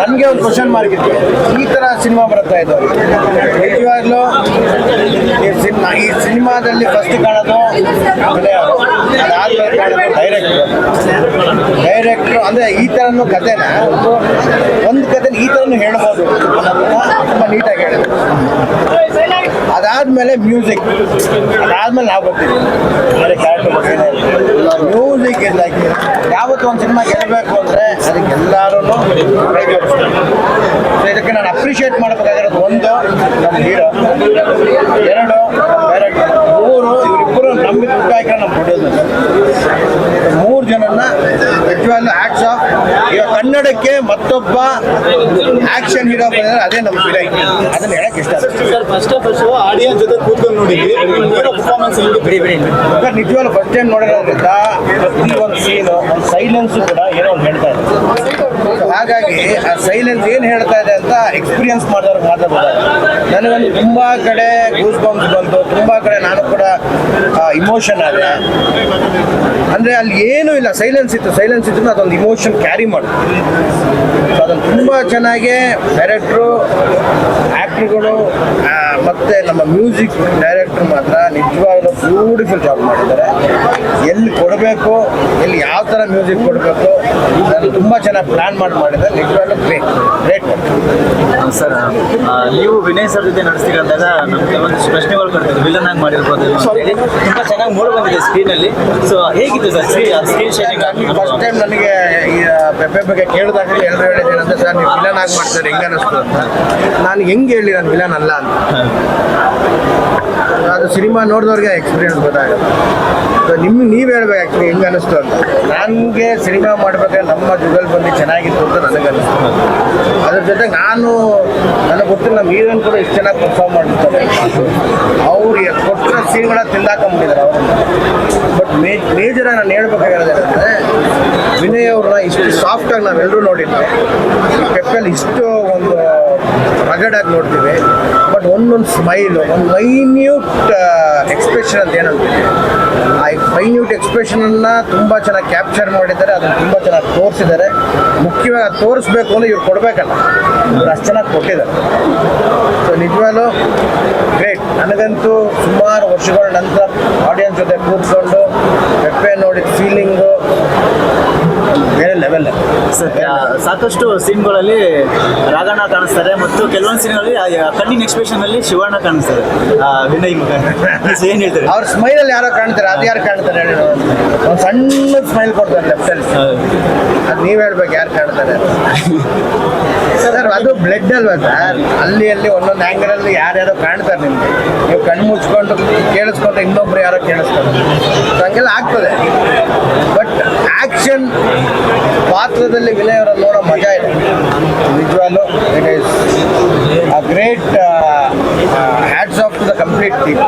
ನನಗೆ ಒಂದು question mark ಇತ್ತು. ಈ ಥರ ಸಿನಿಮಾ ಬರ್ತಾ ಇದ್ದು ನಿಜವಾಗ್ಲೂ ಈ ಸಿನಿಮಾ ಈ ಸಿನಿಮಾದಲ್ಲಿ ಫಸ್ಟ್ ಕಾಣೋದು ಅಂದರೆ ಅದಾದ್ಮೇಲೆ ಕಾಣೋದು ಡೈರೆಕ್ಟ್ರು ಡೈರೆಕ್ಟ್ರು ಅಂದರೆ ಈ ಥರನೂ ಕಥೆನ ಒಂದು ಕಥೆನ ಈ ಥರನೂ ಹೇಳ್ಬೋದು. ತುಂಬ ನೀಟಾಗಿ ಹೇಳಿದ್ರು ಅದಾದ್ಮೇಲೆ ಮ್ಯೂಸಿಕ್ ಅದಾದ್ಮೇಲೆ ನಾವು ಬರ್ತೀವಿ. ಮ್ಯೂಸಿಕ್ ಇಸ್ ಲೈಕ್ ಯಾವತ್ತು ಒಂದು ಸಿನಿಮಾ ಗೆಲ್ಲಬೇಕು ಅಂದರೆ ಅದಕ್ಕೆ ಎಲ್ಲರೂ ಕೈ ಜೋಡಿಸ್ತಾರೆ ಸೊ ಇದಕ್ಕೆ ನಾನು ಅಪ್ರಿಷಿಯೇಟ್ ಮಾಡಬೇಕಾಗಿರೋದು ಒಂದು ನಮ್ಮ ಹೀರೋ ಎರಡು ಡೈರೆಕ್ಟರ್ ಮೂರು ಇವರಿಬ್ಬರು ನಮ್ಮ ಹಾಕಿ ನಮ್ಮ ಪ್ರೊಡ್ಯೂಸರ್ ಮೂರು ಜನನ್ನ ನಿಜವಾಗ್ಲೂ ಆಕ್ಟ್ಸ್ ಆಫ್ ಈಗ ಕನ್ನಡಕ್ಕೆ ಮತ್ತೊಬ್ಬ ಆಕ್ಷನ್ ಹೀರೋ ಬಂದ್ರೆ ಅದೇ ನಮ್ಮ ವಿನಯ್ ಅದನ್ನ ಹೇಳಕ್ ಇಷ್ಟ sir first of all audience ಜೊತೆ ಕೂತ್ಕೊಂಡು ನೋಡಿದ್ವಿ. ಹೀರೋ ಪರ್ಫಾರ್ಮೆನ್ಸ್ ಹೆಂಗೆ ಬಿಡಿ ಬಿಡಿ ಸರ್ ನಿಜವಾಗ್ಲೂ ಫಸ್ಟ್ ಟೈಮ್ ನೋಡಿರೋದ್ರಿಂದ ಪ್ರತಿ ಒಂದು ಸೀನು ಒಂದು ಸೈಲೆನ್ಸ್ ಕೂಡ ಏನೋ ಒಂದು ಹೇಳ್ತಾ ಇದೆ ಹಾಗಾಗಿ ಆ ಸೈಲೆನ್ಸ್ ಏನು ಹೇಳ್ತಾ ಇದೆ ಅಂತ ಎಕ್ಸ್ಪೀರಿಯನ್ಸ್ ಮಾಡಿದವ್ರು ಗೊತ್ತಾಗುತ್ತೆ ನನಗೊಂದು ತುಂಬ ಕಡೆ ಗೂಸ್ ಬಾಂಬ್ಸ್ ಬಂತು, ತುಂಬ ಕಡೆ ನಾನು ಕೂಡ ಇಮೋಷನ್ ಆದೆ. ಅಂದರೆ ಅಲ್ಲಿ ಏನೂ ಇಲ್ಲ ಸೈಲೆನ್ಸ್ ಇತ್ತು ಸೈಲೆನ್ಸ್ ಇತ್ತು ಅದೊಂದು ಇಮೋಷನ್ ಕ್ಯಾರಿ ಮಾಡಿ ಸೊ ಅದನ್ನು ತುಂಬ ಚೆನ್ನಾಗಿ ಡೈರೆಕ್ಟ್ರು ಆ್ಯಕ್ಟ್ರುಗಳು ಮತ್ತು ನಮ್ಮ ಮ್ಯೂಸಿಕ್ ಡೈರೆಕ್ಟ್ರು ಮಾತ್ರ ನಿಜವಾಗ್ಲೂ ಬ್ಯೂಟಿಫುಲ್ ಜಾಬ್ ಮಾಡಿದ್ದಾರೆ. ಎಲ್ಲಿ ಕೊಡಬೇಕು ಎಲ್ಲಿ ಯಾವ ಥರ ಮ್ಯೂಸಿಕ್ ಕೊಡಬೇಕು ಅದನ್ನು ತುಂಬ ಚೆನ್ನಾಗಿ ಪ್ಲ್ಯಾನ್ ಮಾಡಿ ಮಾಡಿದ್ದಾರೆ ನಿಜವಾಗ್ಲೂ ಗ್ರೇಟ್ ಗ್ರೇಟ್ ಸರ್. ನೀವು ವಿನಯ್ ಸರ್ ಜೊತೆ ನಡೆಸ್ತೀರಂದಾಗ ನಮಗೆ ಒಂದಿಷ್ಟು ಪ್ರಶ್ನೆಗಳು ಬರ್ತದೆ. ವಿಲನ್ ಆಗಿ ಮಾಡಿರ್ಬೋದು ತುಂಬ ಚೆನ್ನಾಗಿ ಮೂಡಿ ಬಂದಿದೆ ಸ್ಕ್ರೀನ್ ಅಲ್ಲಿ. ಸೊ ಹೇಗಿತ್ತು sir screen sharing first time ನನಗೆ ಈ ಪೆಪ್ಪೆ ಬಗ್ಗೆ ಕೇಳಿದಾಗ ಎಲ್ಲರೂ ಹೇಳಿದ್ದೇನಂದ್ರೆ ಸರ್ ನೀವು ವಿಲನ್ ಆಗಿ ಮಾಡ್ತಾರೆ ಹೆಂಗೆ ಅನ್ನಿಸ್ತು ಅಂತ. ನಾನು ಹೆಂಗೆ ಹೇಳಿ ನಾನು ವಿಲನ್ ಅಲ್ಲ ಅಂತ. ಅದು ಸಿನಿಮಾ ನೋಡಿದವ್ರಿಗೆ ಎಕ್ಸ್ಪೀರಿಯನ್ಸ್ ಗೊತ್ತಾಗುತ್ತೆ ಸೊ ನಿಮ್ಗೆ ನೀವು ಹೇಳ್ಬೇಕು ಆ್ಯಕ್ಚುಲಿ ಹೆಂಗೆ ಅನಿಸ್ತು ಅಂತ. ನನಗೆ ಸಿನಿಮಾ ಮಾಡ್ಬೇಕಾದ್ರೆ ನಮ್ಮ ಜುಗಲ್ ಬಂದು ಚೆನ್ನಾಗಿತ್ತು ಅಂತ ನನಗೆ ಅನಿಸ್ತು ಅದ್ರ ಜೊತೆ ನಾನು, ನನಗೆ ಗೊತ್ತಿಲ್ಲ, ನಮ್ಮ ಹೀರೋನ್ ಕೂಡ ಇಷ್ಟು ಚೆನ್ನಾಗಿ ಪರ್ಫಾರ್ಮ್ ಮಾಡಿರ್ತಾರೆ ಅವ್ರಿಗೆ ಕೊಟ್ಟಿರೋ ಸೀನ್ಗಳ ತಿಂದಾಕೊಂಬಿಟ್ಟಿದ್ದಾರೆ ಅವ್ರನ್ನ ಬಟ್ ಮೇ ಮೇಜರಾಗಿ ನಾನು ಹೇಳ್ಬೇಕಾಗಿರೋದು ಅಂದರೆ ವಿನಯ್ ಅವ್ರನ್ನ ಇಷ್ಟು ಸಾಫ್ಟಾಗಿ ನಾವೆಲ್ಲರೂ ನೋಡಿದ್ದೆ ಪೆಪ್ಪಲ್ಲಿ ಇಷ್ಟು ಒಂದು ರಗಡಾಗಿ ನೋಡ್ತೀವಿ. ಒಂದೊಂದು ಸ್ಮೈಲು ಒಂದು ಮೈನ್ಯೂಟ್ ಎಕ್ಸ್ಪ್ರೆಷನ್ ಅಂತ ಏನಂತೀವಿ ಆ ಮೈನ್ಯೂಟ್ ಎಕ್ಸ್ಪ್ರೆಷನನ್ನು ತುಂಬ ಚೆನ್ನಾಗಿ ಕ್ಯಾಪ್ಚರ್ ಮಾಡಿದ್ದಾರೆ, ಅದನ್ನು ತುಂಬ ಚೆನ್ನಾಗಿ ತೋರಿಸಿದ್ದಾರೆ. ಮುಖ್ಯವಾಗಿ ಅದು ತೋರಿಸ್ಬೇಕು ಅಂದರೆ ಇವ್ರು ಕೊಡಬೇಕಲ್ಲ. ಇವ್ರು ಅಷ್ಟು ಚೆನ್ನಾಗಿ ಕೊಟ್ಟಿದ್ದಾರೆ. ಸೊ ನಿಜವಾಗ್ಲೂ ಗ್ರೇಟ್ ನನಗಂತೂ ಸುಮಾರು ವರ್ಷಗಳ ನಂತರ ಆಡಿಯನ್ಸ್ ಜೊತೆ ಕೂತ್ಕೊಂಡು ಪೆಪ್ಪೆ ನೋಡಿದ ಫೀಲಿಂಗು ಬೇರೆ ಲೆವೆಲ್ ಸರ್ ಆ, ಸಾಕಷ್ಟು ಸೀನ್ಗಳಲ್ಲಿ ರಾಗಣ್ಣ ಕಾಣಿಸ್ತಾರೆ ಮತ್ತು ಕೆಲವೊಂದು ಸೀನ್ಗಳಲ್ಲಿ ಕಣ್ಣಿನ ಎಕ್ಸ್ಪ್ರೆಷನ್ ಅಲ್ಲಿ ಶಿವಣ್ಣ ಕಾಣಿಸ್ತಾರೆ. ವಿನಯ್ ಮುಖ. ಏನ್ ಹೇಳ್ತಾರೆ? ಅವ್ರ ಸ್ಮೈಲಲ್ಲಿ ಯಾರೋ ಕಾಣ್ತಾರೆ ಅದು ಯಾರು ಕಾಣ್ತಾರೆ ಒಂದು ಸಣ್ಣ ಸ್ಮೈಲ್ ಕೊಡ್ತಾರೆ ಲೆಫ್ಟಲ್ಲಿ ಅದು ನೀವ್ ಹೇಳ್ಬೇಕು ಯಾರು ಕಾಣ್ತಾರೆ ಸರ್ ಅದು ಬ್ಲಡ್ ಅಲ್ವಾ ಸರ್ ಅಲ್ಲಿ ಅಲ್ಲಿ ಒಂದೊಂದು ಆ್ಯಂಗಲಲ್ಲಿ ಯಾರ್ಯಾರೋ ಕಾಣ್ತಾರೆ ನಿಮ್ಗೆ. ನೀವು ಕಣ್ಣು ಮುಚ್ಕೊಂಡು ಕೇಳಿಸ್ಕೊಂಡ್ರೆ ಇನ್ನೊಬ್ರು ಯಾರೋ ಕೇಳಿಸ್ತಾರೆ. So ಹಂಗೆಲ್ಲ ಆಗ್ತದೆ. ಬಟ್ ಆಕ್ಷನ್ ಪಾತ್ರದಲ್ಲಿ ವಿನಯ್ ನೋಡೋ ಮಜಾ ಇದೆ. ನಿಜವಾಗ್ಲು it is a great hats off to the complete team